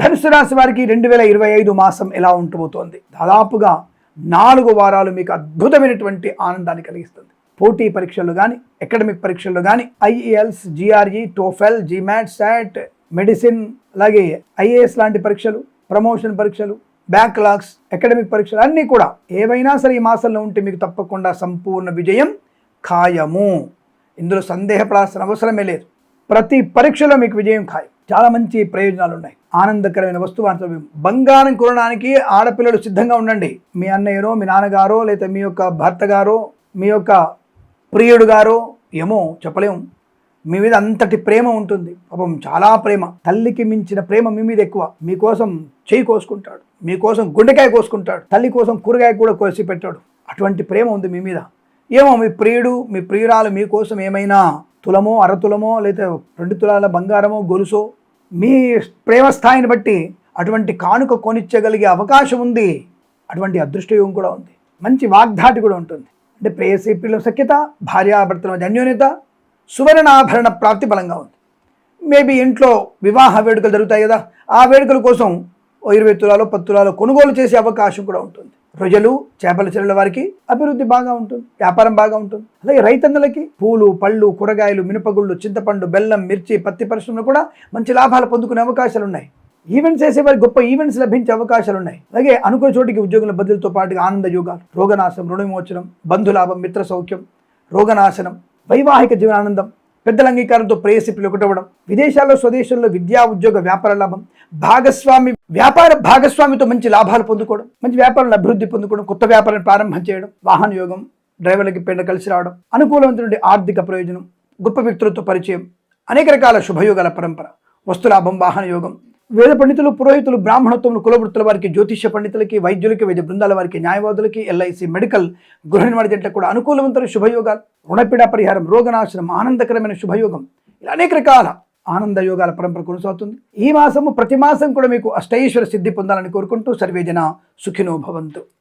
ధనుసు రాశి వారికి రెండు వేల ఇరవై ఐదు మాసం ఎలా ఉండబోతోంది దాదాపుగా నాలుగు వారాలు మీకు అద్భుతమైనటువంటి ఆనందాన్ని కలిగిస్తుంది. పోటీ పరీక్షలు కానీ అకాడమిక్ పరీక్షల్లో కానీ IELTS GRE TOEFL GMAT SAT medicine అలాగే ఐఏఎస్ లాంటి పరీక్షలు ప్రమోషన్ పరీక్షలు బ్యాక్లాగ్స్ అకాడమిక్ పరీక్షలు అన్నీ కూడా ఏవైనా సరే ఈ మాసంలో ఉంటే మీకు తప్పకుండా సంపూర్ణ విజయం ఖాయము. ఇందులో సందేహపడాల్సిన అవసరమే లేదు. ప్రతి పరీక్షలో మీకు విజయం ఖాయం. చాలా మంచి ప్రయోజనాలు ఉన్నాయి ఆనందకరమైన వస్తువు బంగారం కొనడానికి ఆడపిల్లలు సిద్ధంగా ఉండండి. మీ అన్నయ్యరో మీ నాన్నగారో లేదా మీ యొక్క భర్త గారో మీ యొక్క ప్రియుడు గారో ఏమో చెప్పలేము. మీ మీద అంతటి ప్రేమ ఉంటుంది. పాపం చాలా ప్రేమ. తల్లికి మించిన ప్రేమ మీ మీద ఎక్కువ. మీకోసం చేయి కోసుకుంటాడు. మీకోసం గుండెకాయ కోసుకుంటాడు. తల్లి కోసం కూరగాయ కూడా కోసి పెట్టాడు. అటువంటి ప్రేమ ఉంది మీ మీద. ఏమో మీ ప్రియుడు మీ ప్రియురాలు మీకోసం ఏమైనా తులమో అరతులమో లేదా రెండు తులాల బంగారమో గొలుసో మీ ప్రేమ స్థాయిని బట్టి అటువంటి కానుక కొనిచ్చగలిగే అవకాశం ఉంది. అటువంటి అదృష్టయోగం కూడా ఉంది. మంచి వాగ్దాటి కూడా ఉంటుంది. అంటే ప్రేయసీ పిల్లల సఖ్యత భార్యాభర్తల మధ్య అన్యోన్యత సువర్ణాభరణ ప్రాప్తి బలంగా ఉంది. మేబీ ఇంట్లో వివాహ వేడుకలు జరుగుతాయి కదా ఆ వేడుకల కోసం ఓ ఇరవై తులాలు పది కొనుగోలు చేసే అవకాశం కూడా ఉంటుంది. ప్రజలు చేపల చెరువుల వారికి అభివృద్ధి బాగా ఉంటుంది వ్యాపారం బాగా ఉంటుంది. అలాగే రైతన్నలకి పూలు పళ్ళు కూరగాయలు మినపగుళ్ళు చింతపండు బెల్లం మిర్చి పత్తి పరిశ్రమలు కూడా మంచి లాభాలు పొందుకునే అవకాశాలు ఉన్నాయి ఈవెంట్స్ చేసేవారికి గొప్ప ఈవెంట్స్ లభించే అవకాశాలు ఉన్నాయి అలాగే అనుకున్న చోటికి ఉద్యోగుల బదులతో పాటుగా ఆనంద యోగాలు రోగనాశనం రుణ విమోచనం బంధులాభం మిత్ర సౌఖ్యం రోగనాశనం వైవాహిక జీవనానందం పెద్దల అంగీకారంతో ప్రేయసి పిలుకటవడం విదేశాల్లో స్వదేశంలో విద్యా ఉద్యోగ వ్యాపార లాభం భాగస్వామి వ్యాపార భాగస్వామితో మంచి లాభాలు పొందుకోవడం మంచి వ్యాపారాలను అభివృద్ధి పొందుకోవడం కొత్త వ్యాపారాన్ని ప్రారంభం చేయడం వాహన యోగం డ్రైవర్లకి పెండ కలిసి రావడం అనుకూలమైనటువంటి ఆర్థిక ప్రయోజనం గొప్ప వ్యక్తులతో పరిచయం అనేక రకాల శుభయోగాల పరంపర వస్తులాభం వాహన యోగం వేద పండితులు పురోహితులు బ్రాహ్మణత్వములు కులవృత్తుల వారికి జ్యోతిష్య పండితులకి వైద్యులకి వైద్య బృందాల వారికి న్యాయవాదులకి ఎల్ఐసి మెడికల్ గృహ నిర్మాణ జంటలకు కూడా అనుకూలవంతమైన శుభయోగాలు. రుణపీడ పరిహారం రోగనాశనం ఆనందకరమైన శుభయోగం. ఇలా అనేక రకాల ఆనంద యోగాల పరంపర కొనసాగుతుంది. ఈ మాసము ప్రతి మాసం కూడా మీకు అష్టైశ్వర సిద్ధి పొందాలని కోరుకుంటూ సర్వేజన సుఖినో భవంతు.